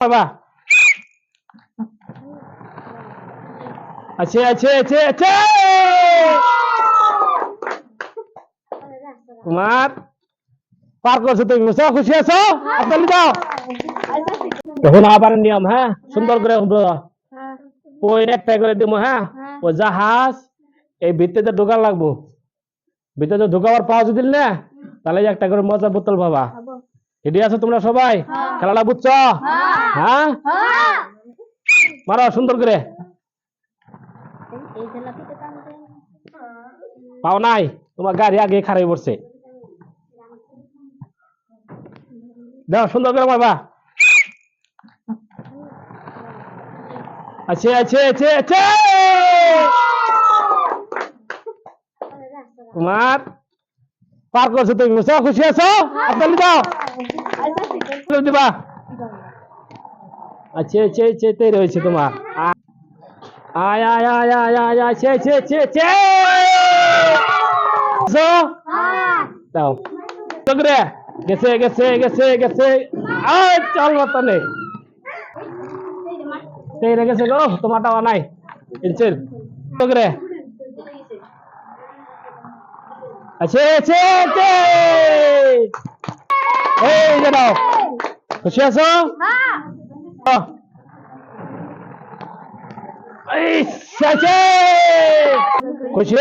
বাবা। আছে আছে আছে আছে। কুমার, পার করছ তুমি, বুঝছ? খুশি আছো? হাততালি দাও। এখন আবার নিয়ম হ্যাঁ? সুন্দর করে। ওই একটা করে দিব হ্যাঁ? ও জাহাজ, এই ভিত্তিতে ঢোকার লাগবো। ভিতরে ঢোকাবার পাওয়া যদি না, তাহলে একটা করে মজা বোতল পাবা রেডি আছো তোমরা সবাই? খেলাটা বুঝছ? হ্যাঁ। মারো সুন্দর করে। পাও নাই? তোমার গাড়ি আগে খারাই পড়ছে। দাও সুন্দর করে মারবা। আছে আছে আছে আছে! কুমার পার করছ তুমি খুশি আছো? হাততালি দাও। তুলে দিবা আছে আছে আছে তেরে হয়েছে তোমার আ- আয় আয় আয় আয় আয় আয় ছে ছে ছে ছে আসো। দাও চকরে গেছে গেছে গেছে গেছে আয় চল মতনে তেরে গেছে গো তোমার টাওয়া নাই ইনচেল চকরে আছে আছে আছে এই যে দাও 小先生。啊。啊。哎，小心。滚去。